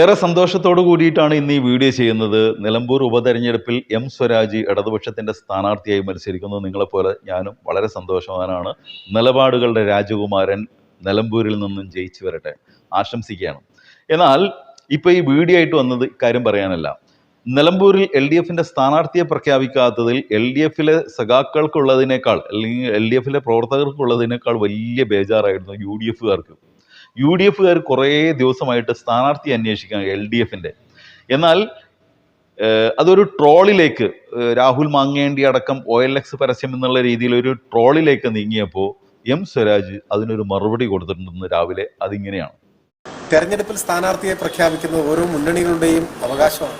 ഏറെ സന്തോഷത്തോടു കൂടിയിട്ടാണ് ഇന്ന് ഈ വീഡിയോ ചെയ്യുന്നത്. നിലമ്പൂർ ഉപതെരഞ്ഞെടുപ്പിൽ എം സ്വരാജ് ഇടതുപക്ഷത്തിന്റെ സ്ഥാനാർത്ഥിയായി മത്സരിക്കുന്നു. നിങ്ങളെപ്പോലെ ഞാനും വളരെ സന്തോഷവാനാണ്. നിലപാടുകളുടെ രാജകുമാരൻ നിലമ്പൂരിൽ നിന്നും ജയിച്ചു വരട്ടെ. ആശംസിക്കുകയാണ്. എന്നാൽ ഇപ്പൊ ഈ വീഡിയോ ആയിട്ട് വന്നത് കാര്യം പറയാനല്ല. നിലമ്പൂരിൽ എൽ ഡി എഫിന്റെ സ്ഥാനാർത്ഥിയെ പ്രഖ്യാപിക്കാത്തതിൽ എൽ ഡി എഫിലെ സഖാക്കൾക്കുള്ളതിനേക്കാൾ അല്ലെങ്കിൽ എൽ ഡി എഫിലെ പ്രവർത്തകർക്കുള്ളതിനേക്കാൾ വലിയ ബേജാറായിരുന്നു യു ഡി എഫുകാർക്ക്. യു ഡി എഫുകാർ കുറേ ദിവസമായിട്ട് സ്ഥാനാർത്ഥി അന്വേഷിക്കുകയാണ് എൽ ഡി എഫിന്റെ എന്നാൽ അതൊരു ട്രോളിലേക്ക് രാഹുൽ മാങ്ങേണ്ടി അടക്കം ഒ എൽ എക്സ് പരസ്യം എന്നുള്ള രീതിയിൽ ഒരു ട്രോളിലേക്ക് നീങ്ങിയപ്പോൾ എം സ്വരാജ് അതിനൊരു മറുപടി കൊടുത്തിട്ടുണ്ടെന്ന് രാവിലെ അതിങ്ങനെയാണ്. തെരഞ്ഞെടുപ്പിൽ സ്ഥാനാർത്ഥിയെ പ്രഖ്യാപിക്കുന്നത് ഓരോ മുന്നണികളുടെയും അവകാശമാണ്.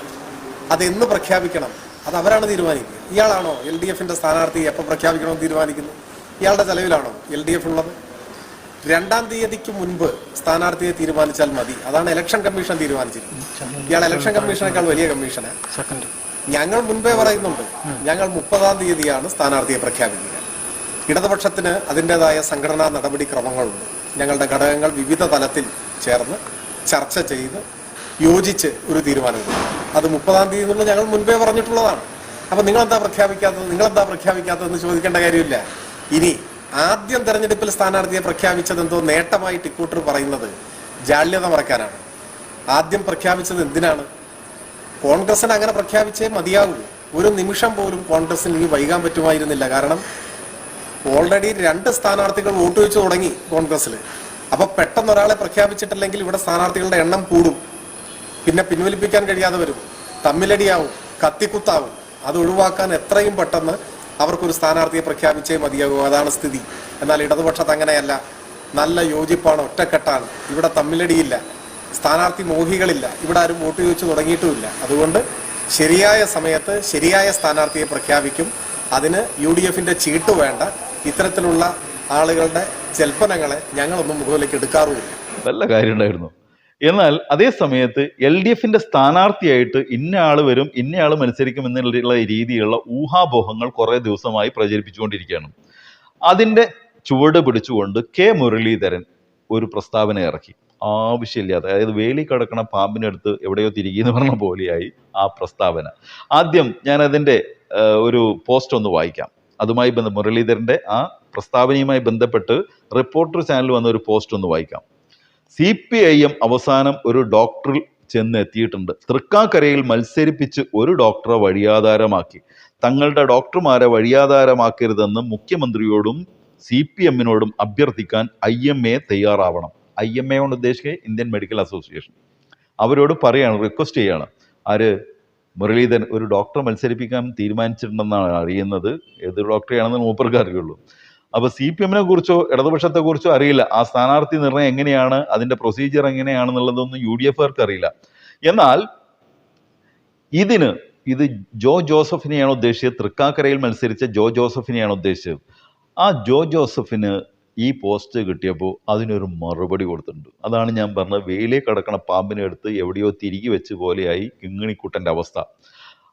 അത് എന്ന് പ്രഖ്യാപിക്കണം? അത് അവരാണ് തീരുമാനിക്കുക ഇയാളാണോ എൽ ഡി എഫിന്റെ സ്ഥാനാർത്ഥി എപ്പോൾ പ്രഖ്യാപിക്കണമെന്ന് തീരുമാനിക്കുന്നത്? ഇയാളുടെ ചെലവിലാണോ എൽ ഡി എഫ് ഉള്ളത്? രണ്ടാം തീയതിക്ക് മുൻപ് സ്ഥാനാർത്ഥിയെ തീരുമാനിച്ചാൽ മതി. അതാണ് ഇലക്ഷൻ കമ്മീഷൻ തീരുമാനിച്ചിരിക്കുന്നത്. ഇയാൾ ഇലക്ഷൻ കമ്മീഷനേക്കാൾ വലിയ കമ്മീഷന് ഞങ്ങൾ മുൻപേ പറയുന്നുണ്ട്. ഞങ്ങൾ മുപ്പതാം തീയതിയാണ് സ്ഥാനാർത്ഥിയെ പ്രഖ്യാപിക്കുക. ഇടതുപക്ഷത്തിന് അതിന്റെതായ സംഘടനാ നടപടിക്രമങ്ങളുണ്ട്. ഞങ്ങളുടെ ഘടകങ്ങൾ വിവിധ തലത്തിൽ ചേർന്ന് ചർച്ച ചെയ്ത് യോജിച്ച് ഒരു തീരുമാനമെടുക്കും. അത് മുപ്പതാം തീയതി എന്നുള്ളത് ഞങ്ങൾ മുൻപേ പറഞ്ഞിട്ടുള്ളതാണ്. അപ്പൊ നിങ്ങളെന്താ പ്രഖ്യാപിക്കാത്തത്? നിങ്ങളെന്താ പ്രഖ്യാപിക്കാത്തതെന്ന് ചോദിക്കേണ്ട കാര്യമില്ല. ഇനി ആദ്യം തെരഞ്ഞെടുപ്പിൽ സ്ഥാനാർത്ഥിയെ പ്രഖ്യാപിച്ചത് എന്തോ നേട്ടമായി ഇക്കൂട്ടർ പറയുന്നത് ജാള്യത മറക്കാനാണ്. ആദ്യം പ്രഖ്യാപിച്ചത് എന്തിനാണ്? കോൺഗ്രസിന് അങ്ങനെ പ്രഖ്യാപിച്ചേ മതിയാകൂ ഒരു നിമിഷം പോലും കോൺഗ്രസിന് ഇനി വൈകാൻ പറ്റുമായിരുന്നില്ല. കാരണം ഓൾറെഡി രണ്ട് സ്ഥാനാർത്ഥികൾ വോട്ട് വെച്ച് തുടങ്ങി കോൺഗ്രസിൽ അപ്പൊ പെട്ടെന്ന് ഒരാളെ പ്രഖ്യാപിച്ചിട്ടില്ലെങ്കിൽ ഇവിടെ സ്ഥാനാർത്ഥികളുടെ എണ്ണം കൂടും. പിന്നെ പിൻവലിപ്പിക്കാൻ കഴിയാതെ വരും. തമ്മിലടിയാവും കത്തിക്കുത്താവും. അത് ഒഴിവാക്കാൻ എത്രയും പെട്ടെന്ന് അവർക്കൊരു സ്ഥാനാർത്ഥിയെ പ്രഖ്യാപിച്ചേ മതിയാകൂ. അതാണ് സ്ഥിതി. എന്നാൽ ഇടതുപക്ഷത്ത് അങ്ങനെയല്ല. നല്ല യോജിപ്പാണ് ഒറ്റക്കെട്ടാണ്. ഇവിടെ തമ്മിലടിയില്ല. സ്ഥാനാർത്ഥി മോഹികളില്ല. ഇവിടെ ആരും വോട്ട് ചോദിച്ചു തുടങ്ങിയിട്ടുമില്ല. അതുകൊണ്ട് ശരിയായ സമയത്ത് ശരിയായ സ്ഥാനാർത്ഥിയെ പ്രഖ്യാപിക്കും. അതിന് യു ഡി എഫിന്റെ ചീട്ട് വേണ്ട. ഇത്തരത്തിലുള്ള ആളുകളുടെ ജൽപ്പനങ്ങളെ ഞങ്ങളൊന്നും മുഖവിലേക്ക് എടുക്കാറുമില്ല. നല്ല കാര്യം ഉണ്ടായിരുന്നു. എന്നാൽ അതേ സമയത്ത് എൽ ഡി എഫിന്റെ സ്ഥാനാർത്ഥിയായിട്ട് ഇന്ന ആൾ വരും ഇന്ന ആൾ മത്സരിക്കും എന്നുള്ള രീതിയിലുള്ള ഊഹാപോഹങ്ങൾ കുറെ ദിവസമായി പ്രചരിപ്പിച്ചുകൊണ്ടിരിക്കുകയാണ്. അതിന്റെ ചുവട് പിടിച്ചുകൊണ്ട് കെ മുരളീധരൻ ഒരു പ്രസ്താവന ഇറക്കി. ആവശ്യമില്ലാതെ അതായത് വേലി കിടക്കണ പാമ്പിനടുത്ത് എവിടെയോ തിരികെ എന്ന് പറഞ്ഞ പോലെയായി ആ പ്രസ്താവന. ആദ്യം ഞാൻ അതിന്റെ ഒരു പോസ്റ്റ് ഒന്ന് വായിക്കാം. അതുമായി ബന്ധ മുരളീധരന്റെ ആ പ്രസ്താവനയുമായി ബന്ധപ്പെട്ട് റിപ്പോർട്ടർ ചാനൽ വന്ന ഒരു പോസ്റ്റ് ഒന്ന് വായിക്കാം. സി പി ഐ എം അവസാനം ഒരു ഡോക്ടറിൽ ചെന്ന് എത്തിയിട്ടുണ്ട് തൃക്കാക്കരയിൽ മത്സരിപ്പിച്ച് ഒരു ഡോക്ടറെ വഴിയാധാരമാക്കി. തങ്ങളുടെ ഡോക്ടർമാരെ വഴിയാധാരമാക്കരുതെന്ന് മുഖ്യമന്ത്രിയോടും സി പി എമ്മിനോടും അഭ്യർത്ഥിക്കാൻ ഐ എം എ തയ്യാറാവണം. ഐ എം എ കൊണ്ട് ഉദ്ദേശിക്കുക ഇന്ത്യൻ മെഡിക്കൽ അസോസിയേഷൻ. അവരോട് പറയാണ് റിക്വസ്റ്റ് ചെയ്യാണ്. ആര്? മുരളീധരൻ. ഒരു ഡോക്ടറെ മത്സരിപ്പിക്കാൻ തീരുമാനിച്ചിട്ടുണ്ടെന്നാണ് അറിയുന്നത്. ഏത് ഡോക്ടറെയാണെന്ന് മൂപ്പർക്ക് അറിയുള്ളൂ അപ്പൊ സി പി എമ്മിനെ കുറിച്ചോ ഇടതുപക്ഷത്തെ കുറിച്ചോ അറിയില്ല. ആ സ്ഥാനാർത്ഥി നിർണയം എങ്ങനെയാണ്? അതിന്റെ പ്രൊസീജിയർ എങ്ങനെയാണെന്നുള്ളതൊന്നും യു ഡി എഫുകാർക്ക് അറിയില്ല. എന്നാൽ ഇതിന് ഇത് ജോ ജോസഫിനെയാണ് ഉദ്ദേശിച്ചത്. തൃക്കാക്കരയിൽ മത്സരിച്ച ജോ ജോസഫിനെയാണ് ഉദ്ദേശിച്ചത്. ആ ജോ ജോസഫിന് ഈ പോസ്റ്റ് കിട്ടിയപ്പോൾ അതിനൊരു മറുപടി കൊടുത്തിട്ടുണ്ട്. അതാണ് ഞാൻ പറഞ്ഞത്. വെയിലേ കിടക്കണ പാമ്പിനെ എടുത്ത് എവിടെയോ തിരികെ വെച്ച് പോലെയായി കിങ്ങിണിക്കുട്ടന്റെ അവസ്ഥ.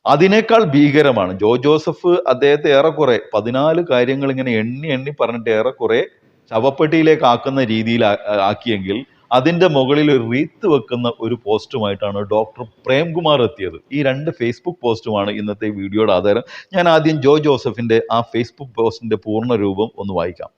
അതിനേക്കാൾ ഭീകരമാണ്. ജോ ജോസഫ് അദ്ദേഹത്തെ ഏറെക്കുറെ പതിനാല് കാര്യങ്ങൾ ഇങ്ങനെ എണ്ണി എണ്ണി പറഞ്ഞിട്ട് ഏറെക്കുറെ ചവപ്പെട്ടിയിലേക്ക് ആക്കുന്ന രീതിയിൽ ആക്കിയെങ്കിൽ അതിന്റെ മുകളിൽ ഒരു റീത്ത് വെക്കുന്ന ഒരു പോസ്റ്റുമായിട്ടാണ് ഡോക്ടർ പ്രേംകുമാർ എത്തിയത്. ഈ രണ്ട് ഫേസ്ബുക്ക് പോസ്റ്റുമാണ് ഇന്നത്തെ വീഡിയോയുടെ ആധാരം. ഞാൻ ആദ്യം ജോ ജോസഫിന്റെ ആ ഫേസ്ബുക്ക് പോസ്റ്റിന്റെ പൂർണ രൂപം ഒന്ന് വായിക്കാം.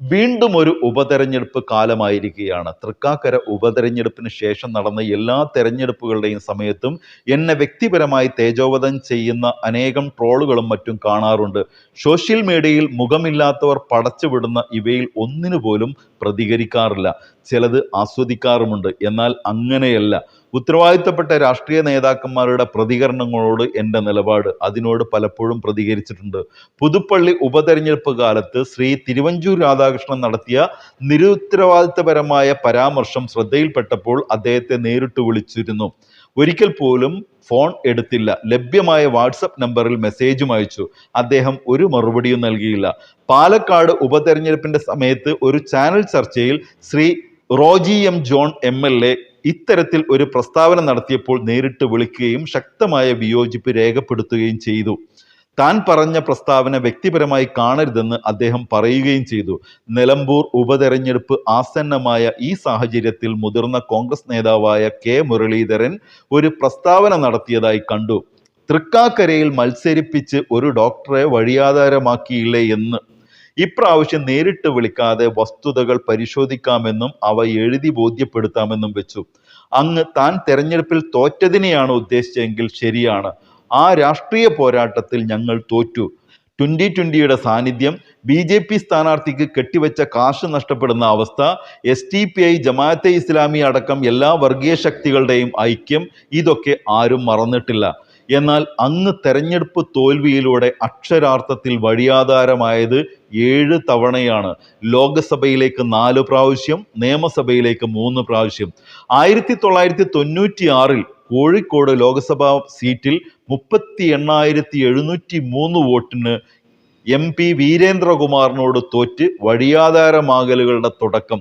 വീണ്ടും ഒരു ഉപതെരഞ്ഞെടുപ്പ് കാലമായിരിക്കുകയാണ്. തൃക്കാക്കര ഉപതെരഞ്ഞെടുപ്പിന് ശേഷം നടന്ന എല്ലാ തെരഞ്ഞെടുപ്പുകളുടെയും സമയത്തും എന്നെ വ്യക്തിപരമായി തേജോവധം ചെയ്യുന്ന അനേകം ട്രോളുകളും മറ്റും കാണാറുണ്ട്. സോഷ്യൽ മീഡിയയിൽ മുഖമില്ലാത്തവർ പടച്ചുവിടുന്ന ഇവയിൽ ഒന്നിനു പോലും പ്രതികരിക്കാറില്ല. ചിലത് ആസ്വദിക്കാറുമുണ്ട്. എന്നാൽ അങ്ങനെയല്ല. ഉത്തരവാദിത്തപ്പെട്ട രാഷ്ട്രീയ നേതാക്കന്മാരുടെ പ്രതികരണങ്ങളോട് എന്റെ നിലപാട് അതിനോട് പലപ്പോഴും പ്രതികരിച്ചിട്ടുണ്ട്. പുതുപ്പള്ളി ഉപതെരഞ്ഞെടുപ്പ് കാലത്ത് ശ്രീ തിരുവഞ്ചൂർ രാധാകൃഷ്ണൻ നടത്തിയ നിരുത്തരവാദിത്തപരമായ പരാമർശം ശ്രദ്ധയിൽപ്പെട്ടപ്പോൾ അദ്ദേഹത്തെ നേരിട്ട് വിളിച്ചിരുന്നു. ഒരിക്കൽ പോലും ഫോൺ എടുത്തില്ല. ലഭ്യമായ വാട്സപ്പ് നമ്പറിൽ മെസ്സേജും അയച്ചു. അദ്ദേഹം ഒരു മറുപടിയും നൽകിയില്ല. പാലക്കാട് ഉപതെരഞ്ഞെടുപ്പിന്റെ സമയത്ത് ഒരു ചാനൽ ചർച്ചയിൽ Shri Roji M John M L A ഇത്തരത്തിൽ ഒരു പ്രസ്താവന നടത്തിയപ്പോൾ നേരിട്ട് വിളിക്കുകയും ശക്തമായ വിയോജിപ്പ് രേഖപ്പെടുത്തുകയും ചെയ്തു. താൻ പറഞ്ഞ പ്രസ്താവന വ്യക്തിപരമായി കാണരുതെന്ന് അദ്ദേഹം പറയുകയും ചെയ്തു. നിലമ്പൂർ ഉപതെരഞ്ഞെടുപ്പ് ആസന്നമായ ഈ സാഹചര്യത്തിൽ മുതിർന്ന കോൺഗ്രസ് നേതാവായ കെ മുരളീധരൻ ഒരു പ്രസ്താവന നടത്തിയതായി കണ്ടു. തൃക്കാക്കരയിൽ മത്സരിപ്പിച്ച് ഒരു ഡോക്ടറെ വഴിയാധാരമാക്കിയില്ലേ എന്ന് ഇപ്രാവശ്യം നേരിട്ട് വിളിക്കാതെ വസ്തുതകൾ പരിശോധിക്കാമെന്നും അവ എഴുതി ബോധ്യപ്പെടുത്താമെന്നും വെച്ചു. അങ്ങ് താൻ തെരഞ്ഞെടുപ്പിൽ തോറ്റതിനെയാണ് ഉദ്ദേശിച്ചതെങ്കിൽ ശരിയാണ്. ആ രാഷ്ട്രീയ പോരാട്ടത്തിൽ ഞങ്ങൾ തോറ്റു. ട്വന്റി ട്വന്റിയുടെ സാന്നിധ്യം ബി ജെ പി സ്ഥാനാർത്ഥിക്ക് കെട്ടിവെച്ച കാശ് നഷ്ടപ്പെടുന്ന അവസ്ഥ S D P I Jamaat-e Islami അടക്കം എല്ലാ വർഗീയ ശക്തികളുടെയും ഐക്യം ഇതൊക്കെ ആരും മറന്നിട്ടില്ല. എന്നാൽ അങ്ങ് തെരഞ്ഞെടുപ്പ് തോൽവിയിലൂടെ അക്ഷരാർത്ഥത്തിൽ വഴിയാധാരമായത് ഏഴ് തവണയാണ്. ലോകസഭയിലേക്ക് നാല് പ്രാവശ്യം നിയമസഭയിലേക്ക് മൂന്ന് പ്രാവശ്യം. ആയിരത്തി തൊള്ളായിരത്തി തൊണ്ണൂറ്റി ആറിൽ കോഴിക്കോട് ലോക്സഭാ സീറ്റിൽ മുപ്പത്തി എണ്ണായിരത്തി എഴുന്നൂറ്റി മൂന്ന് വോട്ടിന് എം പി വീരേന്ദ്രകുമാറിനോട് തോറ്റ് വഴിയാധാരമാകലുകളുടെ തുടക്കം.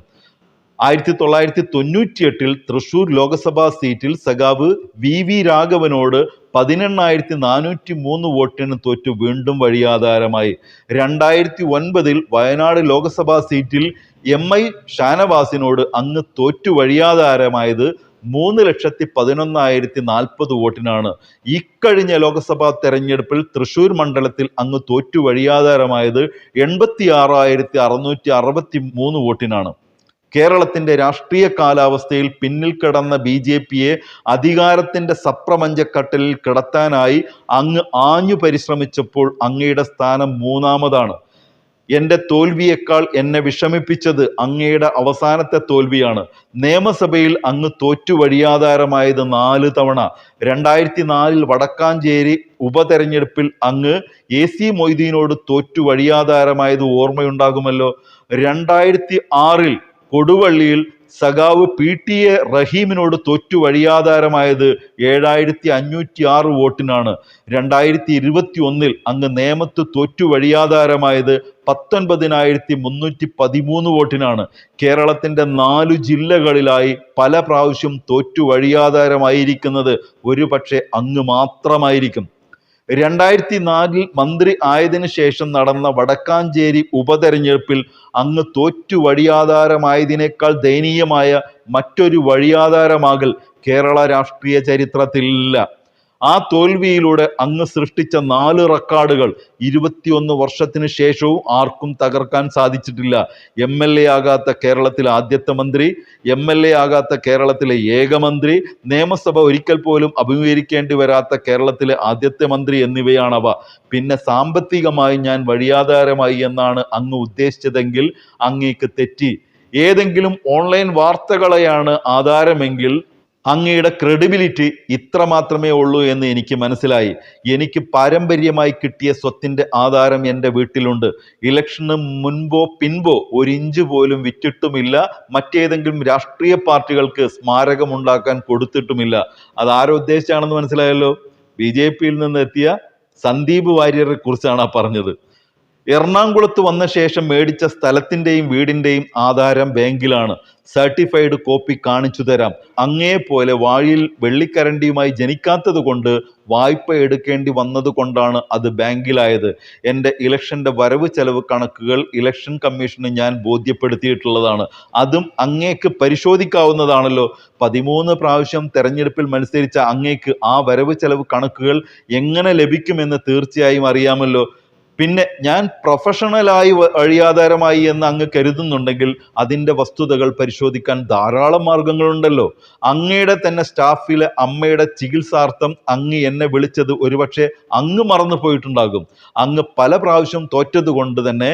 ആയിരത്തി തൊള്ളായിരത്തി തൊണ്ണൂറ്റി എട്ടിൽ തൃശൂർ ലോക്സഭാ സീറ്റിൽ സഖാവ് വി വി രാഘവനോട് പതിനെണ്ണായിരത്തി നാനൂറ്റി മൂന്ന് വോട്ടിന് തോറ്റു വീണ്ടും വഴിയാധാരമായി. രണ്ടായിരത്തി ഒൻപതിൽ വയനാട് ലോക്സഭാ സീറ്റിൽ എം ഐ ഷാനവാസിനോട് അങ്ങ് തോറ്റു വഴിയാധാരമായത് മൂന്ന് ലക്ഷത്തി പതിനൊന്നായിരത്തി നാൽപ്പത് വോട്ടിനാണ്. ഇക്കഴിഞ്ഞ ലോക്സഭാ തെരഞ്ഞെടുപ്പിൽ തൃശൂർ മണ്ഡലത്തിൽ അങ്ങ് തോറ്റു വഴിയാധാരമായത് എൺപത്തി ആറായിരത്തി അറുന്നൂറ്റി അറുപത്തി മൂന്ന് വോട്ടിനാണ്. കേരളത്തിന്റെ രാഷ്ട്രീയ കാലാവസ്ഥയിൽ പിന്നിൽ കിടന്ന ബി ജെ പിയെ അധികാരത്തിന്റെ സപ്രമഞ്ചക്കട്ടലിൽ കിടത്താനായി അങ്ങ് ആഞ്ഞു പരിശ്രമിച്ചപ്പോൾ അങ്ങയുടെ സ്ഥാനം മൂന്നാമതാണ്. എന്റെ തോൽവിയേക്കാൾ എന്നെ വിഷമിപ്പിച്ചത് അങ്ങയുടെ അവസാനത്തെ തോൽവിയാണ്. നിയമസഭയിൽ അങ്ങ് തോറ്റു വഴിയാധാരമായത് നാല് തവണ. രണ്ടായിരത്തി നാലിൽ വടക്കാഞ്ചേരി ഉപതെരഞ്ഞെടുപ്പിൽ അങ്ങ് എ സി മൊയ്തീനോട് തോറ്റു വഴിയാധാരമായത് ഓർമ്മയുണ്ടാകുമല്ലോ. രണ്ടായിരത്തി ആറിൽ കൊടുവള്ളിയിൽ സഖാവ് പി ടി എ റഹീമിനോട് തോറ്റു വഴിയാധാരമായത് ഏഴായിരത്തി അഞ്ഞൂറ്റി ആറ് വോട്ടിനാണ്. രണ്ടായിരത്തി ഇരുപത്തി ഒന്നിൽ അങ്ങ് നേമത്ത് തോറ്റു വഴിയാധാരമായത് പത്തൊൻപതിനായിരത്തി മുന്നൂറ്റി പതിമൂന്ന് വോട്ടിനാണ്. കേരളത്തിന്റെ നാലു ജില്ലകളിലായി പല പ്രാവശ്യം തോറ്റു വഴിയാധാരമായിരിക്കുന്നത് ഒരു പക്ഷേ അങ്ങ് മാത്രമായിരിക്കും. രണ്ടായിരത്തി നാലിൽ മന്ത്രി ആയതിനു ശേഷം നടന്ന വടക്കാഞ്ചേരി ഉപതെരഞ്ഞെടുപ്പിൽ അങ്ങ് തോറ്റു വഴിയാധാരമായതിനേക്കാൾ ദയനീയമായ മറ്റൊരു വഴിയാധാരമാകൽ കേരള രാഷ്ട്രീയ ചരിത്രത്തിലില്ല. ആ തോൽവിയിലൂടെ അങ്ങ് സൃഷ്ടിച്ച നാല് റെക്കോർഡുകൾ. ഇരുപത്തിയൊന്ന് വർഷത്തിന് ശേഷവും ആർക്കും തകർക്കാൻ സാധിച്ചിട്ടില്ല. എം എൽ എ ആകാത്ത കേരളത്തിലെ ആദ്യത്തെ മന്ത്രി എം എൽ എ ആകാത്ത കേരളത്തിലെ ഏക മന്ത്രി നിയമസഭ ഒരിക്കൽ പോലും അഭിമുഖീകരിക്കേണ്ടി വരാത്ത കേരളത്തിലെ ആദ്യത്തെ മന്ത്രി എന്നിവയാണവ. പിന്നെ സാമ്പത്തികമായി ഞാൻ വഴിയാധാരമായി എന്നാണ് അങ്ങ് ഉദ്ദേശിച്ചതെങ്കിൽ അങ്ങേക്ക് തെറ്റി. ഏതെങ്കിലും ഓൺലൈൻ വാർത്തകളെയാണ് ആധാരമെങ്കിൽ അങ്ങയുടെ ക്രെഡിബിലിറ്റി ഇത്ര മാത്രമേ ഉള്ളൂ എന്ന് എനിക്ക് മനസ്സിലായി. എനിക്ക് പാരമ്പര്യമായി കിട്ടിയ സ്വത്തിന്റെ ആധാരം എന്റെ വീട്ടിലുണ്ട്. ഇലക്ഷന് മുൻപോ പിൻപോ ഒരു ഇഞ്ച് പോലും വിറ്റിട്ടുമില്ല. മറ്റേതെങ്കിലും രാഷ്ട്രീയ പാർട്ടികൾക്ക് സ്മാരകമുണ്ടാക്കാൻ കൊടുത്തിട്ടുമില്ല. അത് ആരോ ഉദ്ദേശിച്ചാണെന്ന് മനസ്സിലായല്ലോ? ബി ജെ പിയിൽ നിന്ന് എത്തിയ സന്ദീപ് വാര്യരെ കുറിച്ചാണ് ആ പറഞ്ഞത്. എറണാകുളത്ത് വന്ന ശേഷം മേടിച്ച സ്ഥലത്തിന്റെയും വീടിന്റെയും ആധാരം ബാങ്കിലാണ്. സർട്ടിഫൈഡ് കോപ്പി കാണിച്ചു തരാം. അങ്ങേ പോലെ വാഴിയിൽ വെള്ളിക്കരണ്ടിയുമായി ജനിക്കാത്തത് കൊണ്ട് വായ്പ എടുക്കേണ്ടി വന്നത് കൊണ്ടാണ് അത് ബാങ്കിലായത്. എന്റെ ഇലക്ഷന്റെ വരവ് ചെലവ് കണക്കുകൾ ഇലക്ഷൻ കമ്മീഷന് ഞാൻ ബോധ്യപ്പെടുത്തിയിട്ടുള്ളതാണ്. അതും അങ്ങേക്ക് പരിശോധിക്കാവുന്നതാണല്ലോ. പതിമൂന്ന് പ്രാവശ്യം തെരഞ്ഞെടുപ്പിൽ മത്സരിച്ച അങ്ങേക്ക് ആ വരവ് ചെലവ് കണക്കുകൾ എങ്ങനെ ലഭിക്കുമെന്ന് തീർച്ചയായും അറിയാമല്ലോ. പിന്നെ ഞാൻ പ്രൊഫഷണലായി അഴിയാധാരമായി എന്ന് അങ്ങ് കരുതുന്നുണ്ടെങ്കിൽ അതിന്റെ വസ്തുതകൾ പരിശോധിക്കാൻ ധാരാളം മാർഗങ്ങളുണ്ടല്ലോ. അങ്ങയുടെ തന്നെ സ്റ്റാഫിലെ അമ്മയുടെ ചികിത്സാർത്ഥം അങ്ങ് എന്നെ വിളിച്ചത് ഒരുപക്ഷെ അങ്ങ് മറന്നു പോയിട്ടുണ്ടാകും. അങ്ങ് പല പ്രാവശ്യം തോറ്റത് കൊണ്ട് തന്നെ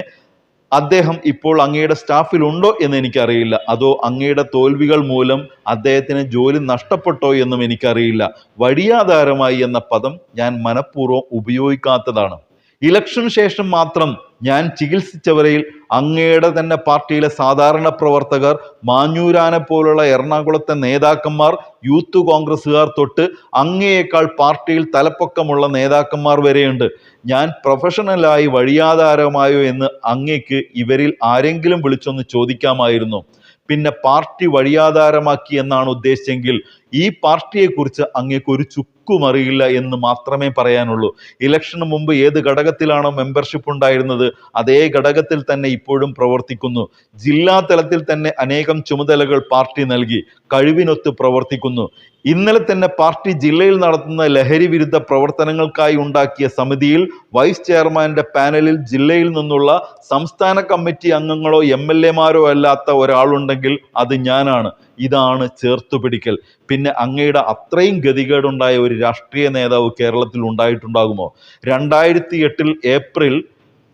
അദ്ദേഹം ഇപ്പോൾ അങ്ങയുടെ സ്റ്റാഫിലുണ്ടോ എന്ന് എനിക്കറിയില്ല. അതോ അങ്ങയുടെ തോൽവികൾ മൂലം അദ്ദേഹത്തിന് ജോലി നഷ്ടപ്പെട്ടോ എന്നും എനിക്കറിയില്ല. വഴിയാധാരമായി എന്ന പദം ഞാൻ മനഃപൂർവം ഉപയോഗിക്കാത്തതാണ്. ഇലക്ഷൻ ശേഷം മാത്രം ഞാൻ ചികിത്സിച്ചവരിൽ അങ്ങയുടെ തന്നെ പാർട്ടിയിലെ സാധാരണ പ്രവർത്തകർ മാഞ്ഞൂരാനെ പോലുള്ള എറണാകുളത്തെ നേതാക്കന്മാർ യൂത്ത് കോൺഗ്രസ്സുകാർ തൊട്ട് അങ്ങയേക്കാൾ പാർട്ടിയിൽ തലപ്പൊക്കമുള്ള നേതാക്കന്മാർ വരെയുണ്ട്. ഞാൻ പ്രൊഫഷണലായി വഴിയാധാരമായോ എന്ന് അങ്ങേക്ക് ഇവരിൽ ആരെങ്കിലും വിളിച്ചൊന്ന് ചോദിക്കാമായിരുന്നു. പിന്നെ പാർട്ടി വഴിയാധാരമാക്കി എന്നാണ് ഉദ്ദേശിച്ചെങ്കിൽ ഈ പാർട്ടിയെക്കുറിച്ച് അങ്ങേക്ക് ഒരു ചുക്കും അറിയില്ല എന്ന് മാത്രമേ പറയാനുള്ളൂ. ഇലക്ഷന് മുമ്പ് ഏത് ഘടകത്തിലാണോ മെമ്പർഷിപ്പ് ഉണ്ടായിരുന്നത് അതേ ഘടകത്തിൽ തന്നെ ഇപ്പോഴും പ്രവർത്തിക്കുന്നു. ജില്ലാ തലത്തിൽ തന്നെ അനേകം ചുമതലകൾ പാർട്ടി നൽകി കഴിവിനൊത്ത് പ്രവർത്തിക്കുന്നു. ഇന്നലെ തന്നെ പാർട്ടി ജില്ലയിൽ നടത്തുന്ന ലഹരി വിരുദ്ധ പ്രവർത്തനങ്ങൾക്കായി ഉണ്ടാക്കിയ സമിതിയിൽ വൈസ് ചെയർമാന്റെ പാനലിൽ ജില്ലയിൽ നിന്നുള്ള സംസ്ഥാന കമ്മിറ്റി അംഗങ്ങളോ എം എൽ എമാരോ അല്ലാത്ത ഒരാളുണ്ടെങ്കിൽ അത് ഞാനാണ്. ഇതാണ് ചേർത്തുപിടിക്കൽ പിന്നെ അങ്ങയുടെ അത്രയും ഗതികേടുണ്ടായ ഒരു രാഷ്ട്രീയ നേതാവ് കേരളത്തിൽ ഉണ്ടായിട്ടുണ്ടാകുമോ? രണ്ടായിരത്തി എട്ടിൽ ഏപ്രിൽ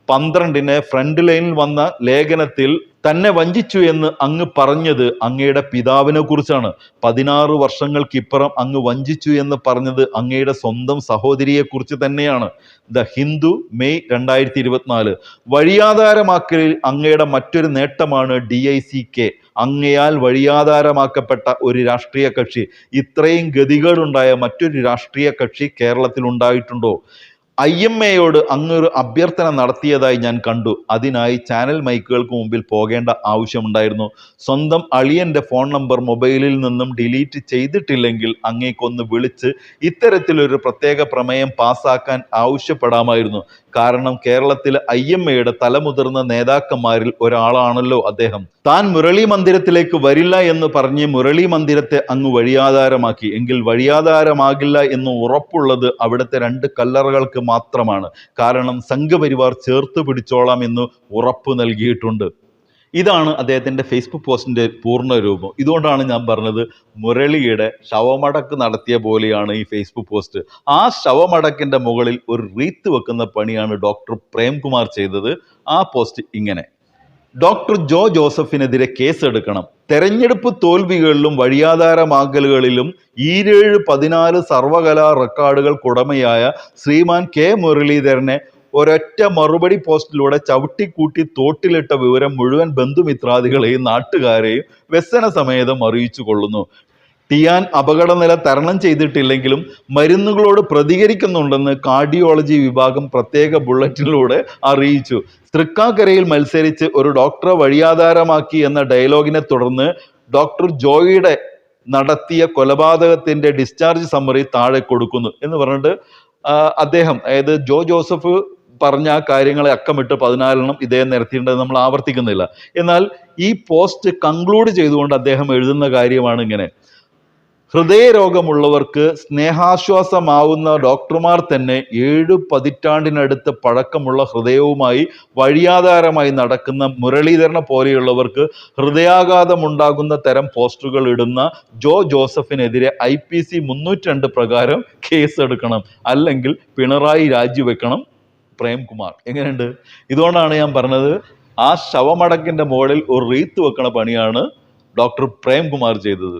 പന്ത്രണ്ടിന് ഫ്രണ്ട് ലൈനിൽ വന്ന ലേഖനത്തിൽ തന്നെ വഞ്ചിച്ചു എന്ന് അങ്ങ് പറഞ്ഞത് അങ്ങയുടെ പിതാവിനെ കുറിച്ചാണ്. പതിനാറ് വർഷങ്ങൾക്കിപ്പുറം അങ്ങ് വഞ്ചിച്ചു എന്ന് പറഞ്ഞത് അങ്ങയുടെ സ്വന്തം സഹോദരിയെ കുറിച്ച് തന്നെയാണ്. ദ ഹിന്ദു മെയ് രണ്ടായിരത്തി ഇരുപത്തിനാല് വഴിയാധാരമാക്കലിൽ അങ്ങയുടെ മറ്റൊരു നേട്ടമാണ് ഡി ഐ സി കെ അങ്ങയാൽ വഴിയാധാരമാക്കപ്പെട്ട ഒരു രാഷ്ട്രീയ കക്ഷി. ഇത്രയും ഗതികേടുണ്ടായ മറ്റൊരു രാഷ്ട്രീയ കക്ഷി കേരളത്തിൽ ഉണ്ടായിട്ടുണ്ടോ? ഐ എം എയോട് അങ്ങൊരു അഭ്യർത്ഥന നടത്തിയതായി ഞാൻ കണ്ടു. അതിനായി ചാനൽ മൈക്കുകൾക്ക് മുമ്പിൽ പോകേണ്ട ആവശ്യമുണ്ടായിരുന്നു. സ്വന്തം അളിയന്റെ ഫോൺ നമ്പർ മൊബൈലിൽ നിന്നും ഡിലീറ്റ് ചെയ്തിട്ടില്ലെങ്കിൽ അങ്ങേക്കൊന്ന് വിളിച്ച് ഇത്തരത്തിലൊരു പ്രത്യേക പ്രമേയം പാസാക്കാൻ ആവശ്യപ്പെടാമായിരുന്നു. കാരണം കേരളത്തിലെ ഐ എം എയുടെ തലമുതിർന്ന നേതാക്കന്മാരിൽ ഒരാളാണല്ലോ അദ്ദേഹം. താൻ മുരളി മന്ദിരത്തിലേക്ക് വരില്ല എന്ന് പറഞ്ഞ് മുരളി മന്ദിരത്തെ അങ്ങ് വഴിയാധാരമാക്കി. എങ്കിൽ വഴിയാധാരമാകില്ല എന്ന് ഉറപ്പുള്ളത് അവിടുത്തെ രണ്ട് കല്ലറകൾക്ക് മാത്രമാണ്. കാരണം സംഘപരിവാർ ചേർത്ത് പിടിച്ചോളാം എന്ന് ഉറപ്പ് നൽകിയിട്ടുണ്ട്. ഇതാണ് അദ്ദേഹത്തിന്റെ ഫേസ്ബുക്ക് പോസ്റ്റിന്റെ പൂർണ രൂപം. ഇതുകൊണ്ടാണ് ഞാൻ പറഞ്ഞത് മുരളിയുടെ ശവമടക്ക് നടത്തിയ പോലെയാണ് ഈ ഫേസ്ബുക്ക് പോസ്റ്റ് ആ ശവമടക്കിന്റെ മുകളിൽ ഒരു റീത്ത് വെക്കുന്ന പണിയാണ് ഡോക്ടർ പ്രേംകുമാർ ചെയ്തത്. ആ പോസ്റ്റ് ഇങ്ങനെ. ഡോക്ടർ ജോ ജോസഫിനെതിരെ കേസെടുക്കണം. തെരഞ്ഞെടുപ്പ് തോൽവികളിലും വഴിയാധാരമാകലുകളിലും ഈരേഴ് പതിനാല് സർവകലാ റെക്കോർഡുകൾക്കുടമയായ ശ്രീമാൻ കെ മുരളീധരനെ ഒരൊറ്റ മറുപടി പോസ്റ്റിലൂടെ ചവിട്ടിക്കൂട്ടി തോട്ടിലിട്ട വിവരം മുഴുവൻ ബന്ധുമിത്രാദികളെയും നാട്ടുകാരെയും വ്യസന സമേതം അറിയിച്ചു കൊള്ളുന്നു ടിയാൻ അപകടനില തരണം ചെയ്തിട്ടില്ലെങ്കിലും മരുന്നുകളോട് പ്രതികരിക്കുന്നുണ്ടെന്ന് കാർഡിയോളജി വിഭാഗം പ്രത്യേക ബുള്ളറ്റിനിലൂടെ അറിയിച്ചു. തൃക്കാക്കരയിൽ മത്സരിച്ച് ഒരു ഡോക്ടറെ വഴിയാധാരമാക്കി എന്ന ഡയലോഗിനെ തുടർന്ന് ഡോക്ടർ ജോയിയുടെ നടത്തിയ കൊലപാതകത്തിന്റെ ഡിസ്ചാർജ് സമ്മറി താഴെ കൊടുക്കുന്നു എന്ന് പറഞ്ഞിട്ട് അദ്ദേഹം അതായത് ജോ ജോസഫ് പറഞ്ഞ ആ കാര്യങ്ങളെ അക്കമിട്ട് പതിനാലെണ്ണം ഇദ്ദേഹം നിരത്തിയിട്ടുണ്ട് നമ്മൾ ആവർത്തിക്കുന്നില്ല. എന്നാൽ ഈ പോസ്റ്റ് കൺക്ലൂഡ് ചെയ്തുകൊണ്ട് അദ്ദേഹം എഴുതുന്ന കാര്യമാണ് ഇങ്ങനെ. ഹൃദയരോഗമുള്ളവർക്ക് സ്നേഹാശ്വാസമാവുന്ന ഡോക്ടർമാർ തന്നെ ഏഴു പതിറ്റാണ്ടിനടുത്ത് പഴക്കമുള്ള ഹൃദയവുമായി വഴിയാധാരമായി നടക്കുന്ന മുരളീധരനെ പോലെയുള്ളവർക്ക് ഹൃദയാഘാതമുണ്ടാകുന്ന തരം പോസ്റ്ററുകൾ ഇടുന്ന ജോ ജോസഫിനെതിരെ ഐ പി സി മുന്നൂറ്റി പ്രകാരം കേസെടുക്കണം അല്ലെങ്കിൽ പിണറായി രാജിവെക്കണം. പ്രേംകുമാർ എങ്ങനെയുണ്ട്? ഇതുകൊണ്ടാണ് ഞാൻ പറഞ്ഞത് ആ ശവമടക്കിന്റെ മുകളിൽ ഒരു റീത്ത് വെക്കണ പണിയാണ് ഡോക്ടർ പ്രേംകുമാർ ചെയ്തത്.